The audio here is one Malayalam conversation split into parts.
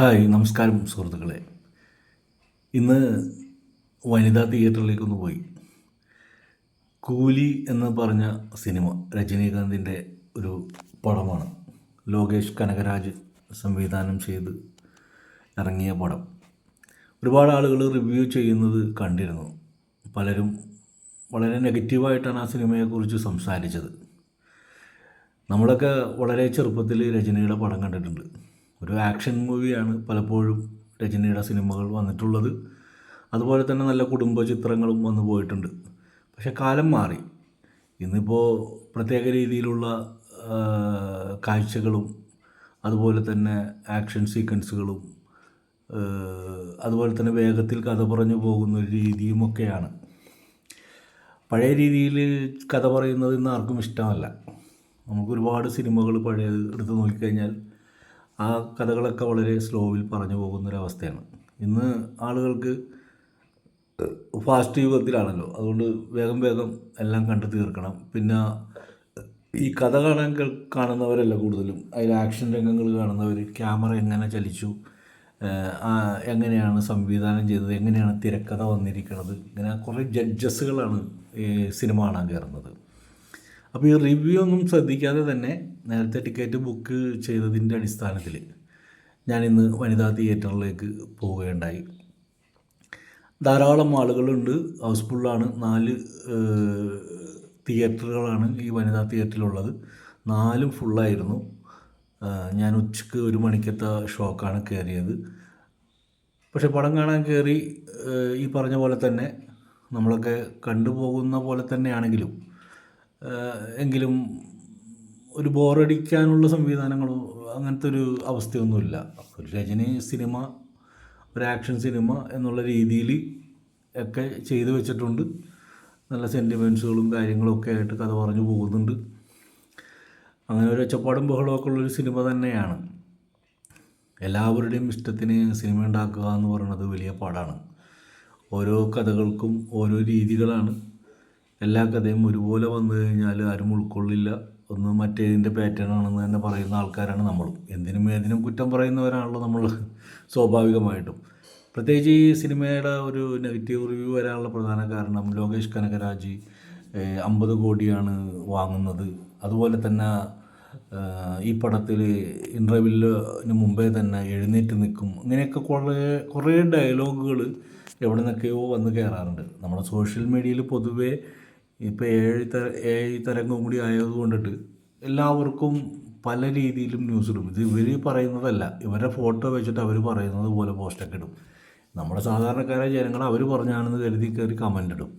ഹായ് നമസ്കാരം സുഹൃത്തുക്കളെ. ഇന്ന് വനിതാ തിയേറ്ററിലേക്ക് ഒന്ന് പോയി. കൂലി എന്ന് പറഞ്ഞ സിനിമ രജനീകാന്തിന്റെ ഒരു പടമാണ്. ലോകേഷ് കനകരാജ് സംവിധാനം ചെയ്ത് ഇറങ്ങിയ പടം. ഒരുപാട് ആളുകൾ റിവ്യൂ ചെയ്യുന്നത് കണ്ടിരുന്നു. പലരും വളരെ നെഗറ്റീവായിട്ടാണ് ആ സിനിമയെക്കുറിച്ച് സംസാരിച്ചത്. നമ്മളൊക്കെ വളരെ ചെറുപ്പത്തിൽ രജനിയുടെ പടം കണ്ടിട്ടുണ്ട്. ഒരു ആക്ഷൻ മൂവിയാണ് പലപ്പോഴും രജനിയുടെ സിനിമകൾ വന്നിട്ടുള്ളത്. അതുപോലെ തന്നെ നല്ല കുടുംബ ചിത്രങ്ങളും വന്നു പോയിട്ടുണ്ട്. പക്ഷെ കാലം മാറി. ഇന്നിപ്പോൾ പ്രത്യേക രീതിയിലുള്ള കാഴ്ചകളും അതുപോലെ തന്നെ ആക്ഷൻ സീക്വൻസുകളും അതുപോലെ തന്നെ വേഗത്തിൽ കഥ പറഞ്ഞു പോകുന്ന ഒരു രീതിയുമൊക്കെയാണ് പഴയ രീതിയിൽ കഥ പറയുന്നത് ഇന്ന് ആർക്കും ഇഷ്ടമല്ല. നമുക്ക് ഒരുപാട് സിനിമകൾ പഴയത് എടുത്ത് നോക്കിക്കഴിഞ്ഞാൽ ആ കഥകളൊക്കെ വളരെ സ്ലോവിൽ പറഞ്ഞു പോകുന്നൊരവസ്ഥയാണ്. ഇന്ന് ആളുകൾക്ക് ഫാസ്റ്റ് യുഗത്തിലാണല്ലോ. അതുകൊണ്ട് വേഗം വേഗം എല്ലാം കണ്ടു തീർക്കണം. പിന്നെ ഈ കഥ കാണാൻ കാണുന്നവരല്ല കൂടുതലും. അതിൽ ആക്ഷൻ രംഗങ്ങൾ കാണുന്നവർ ക്യാമറ എങ്ങനെ ചലിച്ചു എങ്ങനെയാണ് സംവിധാനം ചെയ്തത് എങ്ങനെയാണ് തിരക്കഥ വന്നിരിക്കുന്നത് ഇങ്ങനെ കുറേ ജഡ്ജസുകളാണ് ഈ സിനിമ കാണാൻ കയറുന്നത്. അപ്പോൾ ഈ റിവ്യൂ ഒന്നും ശ്രദ്ധിക്കാതെ തന്നെ നേരത്തെ ടിക്കറ്റ് ബുക്ക് ചെയ്തതിന്റെ അടിസ്ഥാനത്തിൽ ഞാനിന്ന് വനിതാ തിയേറ്ററിലേക്ക് പോവുകയുണ്ടായി. ധാരാളം ആളുകളുണ്ട്. ഹൗസ്ഫുള്ളാണ് നാല് തിയേറ്ററുകളാണ് ഈ വനിതാ തിയേറ്ററിലുള്ളത് നാലും ഫുള്ളായിരുന്നു ഞാൻ ഉച്ചയ്ക്ക് ഒരു മണിക്കത്തെ ഷോക്കാണ് കയറിയത്. പക്ഷെ പടം കാണാൻ കയറി ഈ പറഞ്ഞ പോലെ തന്നെ നമ്മളൊക്കെ കണ്ടുപോകുന്ന പോലെ തന്നെയാണെങ്കിലും എങ്കിലും ഒരു ബോറടിക്കാനുള്ള സംവിധാനങ്ങളോ അങ്ങനത്തെ ഒരു അവസ്ഥയൊന്നുമില്ല. ഒരു രജനി സിനിമ ഒരു ആക്ഷൻ സിനിമ എന്നുള്ള രീതിയിൽ ഒക്കെ ചെയ്തു വെച്ചിട്ടുണ്ട്. നല്ല സെന്റിമെൻസുകളും കാര്യങ്ങളൊക്കെ ആയിട്ട് കഥ പറഞ്ഞു പോകുന്നുണ്ട്. അങ്ങനെ ഒരു ഒച്ചപ്പാടും ബഹളമൊക്കെ ഉള്ളൊരു സിനിമ തന്നെയാണ്. എല്ലാവരുടെയും ഇഷ്ടത്തിന് സിനിമ ഉണ്ടാക്കുക എന്ന് പറയുന്നത് വലിയ പാടാണ്. ഓരോ കഥകൾക്കും ഓരോ രീതികളാണ്. എല്ലാ കഥയും ഒരുപോലെ വന്നു കഴിഞ്ഞാൽ ആരും ഉൾക്കൊള്ളില്ല. ഒന്ന് മറ്റേതിന്റെ പാറ്റേൺ ആണെന്ന് തന്നെ പറയുന്ന ആൾക്കാരാണ് നമ്മളും. എന്തിനും ഏതിനും കുറ്റം പറയുന്നവരാണല്ലോ നമ്മൾ സ്വാഭാവികമായിട്ടും. പ്രത്യേകിച്ച് ഈ സിനിമയുടെ ഒരു നെഗറ്റീവ് റിവ്യൂ വരാനുള്ള പ്രധാന കാരണം ലോകേഷ് കനകരാജ് അമ്പത് കോടിയാണ് വാങ്ങുന്നത്. അതുപോലെ തന്നെ ഈ പടത്തിൽ ഇന്റർവ്യൂവിന് മുമ്പേ തന്നെ എഴുന്നേറ്റ് നിൽക്കും. ഇങ്ങനെയൊക്കെ കുറേ കുറേ ഡയലോഗുകൾ എവിടെ നിന്നൊക്കെയോ വന്ന് കയറാറുണ്ട് നമ്മുടെ സോഷ്യൽ മീഡിയയിൽ പൊതുവേ ഇപ്പോൾ ഏഴ് തര ഏഴ് തരംഗം കൂടി ആയത് കൊണ്ടിട്ട് എല്ലാവർക്കും പല രീതിയിലും ന്യൂസ് ഇടും. ഇത് ഇവർ പറയുന്നതല്ല. ഇവരുടെ ഫോട്ടോ വെച്ചിട്ട് അവർ പറയുന്നത് പോലെ പോസ്റ്റൊക്കെ ഇടും. നമ്മുടെ സാധാരണക്കാരായ ജനങ്ങൾ അവർ പറഞ്ഞാണെന്ന് കരുതി കയറി കമന്റ് ഇടും.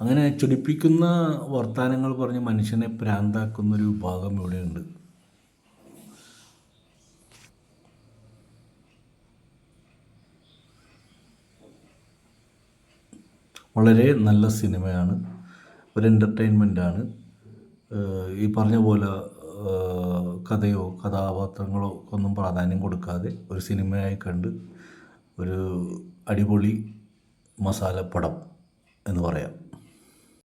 അങ്ങനെ ചൊടിപ്പിക്കുന്ന വർത്തമാനങ്ങൾ പറഞ്ഞ് മനുഷ്യനെ പ്രാന്താക്കുന്ന ഒരു വിഭാഗം ഇവിടെയുണ്ട്. വളരെ നല്ല സിനിമയാണ്. ഒരു എന്റർടൈൻമെന്റാണ് ഈ പറഞ്ഞ പോലെ കഥയോ കഥാപാത്രങ്ങളോ ഒന്നും പ്രാധാന്യം കൊടുക്കാതെ ഒരു സിനിമയായി കണ്ട് ഒരു അടിപൊളി മസാല പടം എന്ന് പറയാം.